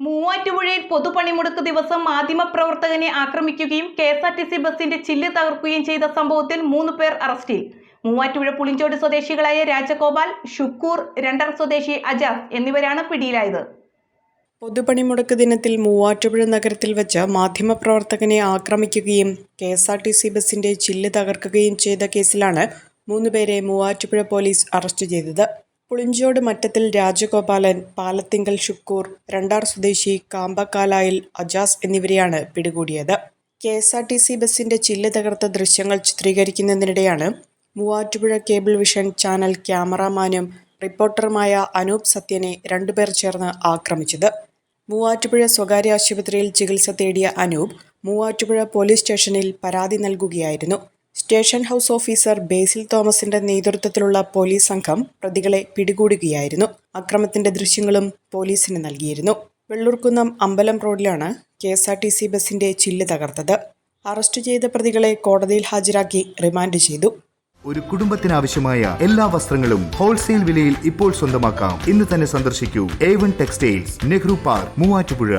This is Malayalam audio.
മൂവാറ്റുപുഴയിൽ പൊതുപണിമുടക്ക് ദിവസം മാധ്യമപ്രവർത്തകനെ ആക്രമിക്കുകയും K S R T C ബസിന്റെ ചില്ല് തകർക്കുകയും ചെയ്ത സംഭവത്തിൽ മൂന്ന് പേർ അറസ്റ്റിൽ. മൂവാറ്റുപുഴ പുളിഞ്ചോട് സ്വദേശികളായ രാജഗോപാൽ ഷുക്കൂർ രണ്ടർ സ്വദേശി അജാസ് എന്നിവരാണ് പിടിയിലായത്. പൊതുപണിമുടക്ക് ദിനത്തിൽ മൂവാറ്റുപുഴ നഗരത്തിൽ വെച്ച് മാധ്യമപ്രവർത്തകനെ ആക്രമിക്കുകയും K S R T C ബസിന്റെ ചില്ല് തകർക്കുകയും ചെയ്ത കേസിലാണ് മൂന്നുപേരെ മൂവാറ്റുപുഴ പോലീസ് അറസ്റ്റ് ചെയ്തത്. പുളിഞ്ചോട് മറ്റത്തിൽ രാജഗോപാലൻ പാലത്തിങ്കൽ ഷുക്കൂർ രണ്ടാർ സ്വദേശി കാമ്പക്കാലായിൽ അജാസ് എന്നിവരെയാണ് പിടികൂടിയത്. K S R T C ബസിന്റെ ചില്ല് തകർത്ത ദൃശ്യങ്ങൾ ചിത്രീകരിക്കുന്നതിനിടെയാണ് മൂവാറ്റുപുഴ കേബിൾ വിഷൻ ചാനൽ ക്യാമറാമാനും റിപ്പോർട്ടറുമായ അനൂപ് സത്യനെ രണ്ടുപേർ ചേർന്ന് ആക്രമിച്ചത്. മൂവാറ്റുപുഴ സ്വകാര്യ ആശുപത്രിയിൽ ചികിത്സ തേടിയ അനൂപ് മൂവാറ്റുപുഴ പോലീസ് സ്റ്റേഷനിൽ പരാതി നൽകുകയായിരുന്നു. സ്റ്റേഷൻ ഹൗസ് ഓഫീസർ ബേസിൽ തോമസിന്റെ നേതൃത്വത്തിലുള്ള പോലീസ് സംഘം പ്രതികളെ പിടികൂടുകയായിരുന്നു. അക്രമത്തിന്റെ ദൃശ്യങ്ങളും പോലീസിന് നൽകിയിരുന്നു. വെള്ളൂർക്കുന്നം അമ്പലം റോഡിലാണ് K S R T C ബസിന്റെ ചില്ല് തകർത്തത്. അറസ്റ്റ് ചെയ്ത പ്രതികളെ കോടതിയിൽ ഹാജരാക്കി റിമാൻഡ് ചെയ്തു. ഒരു കുടുംബത്തിനാവശ്യമായ എല്ലാ വസ്ത്രങ്ങളും ഹോൾസെയിൽ വിലയിൽ ഇപ്പോൾ സ്വന്തമാക്കാം. ഇന്ന് തന്നെ സന്ദർശിക്കൂ. A one textiles Nehru park Muvattupuzha.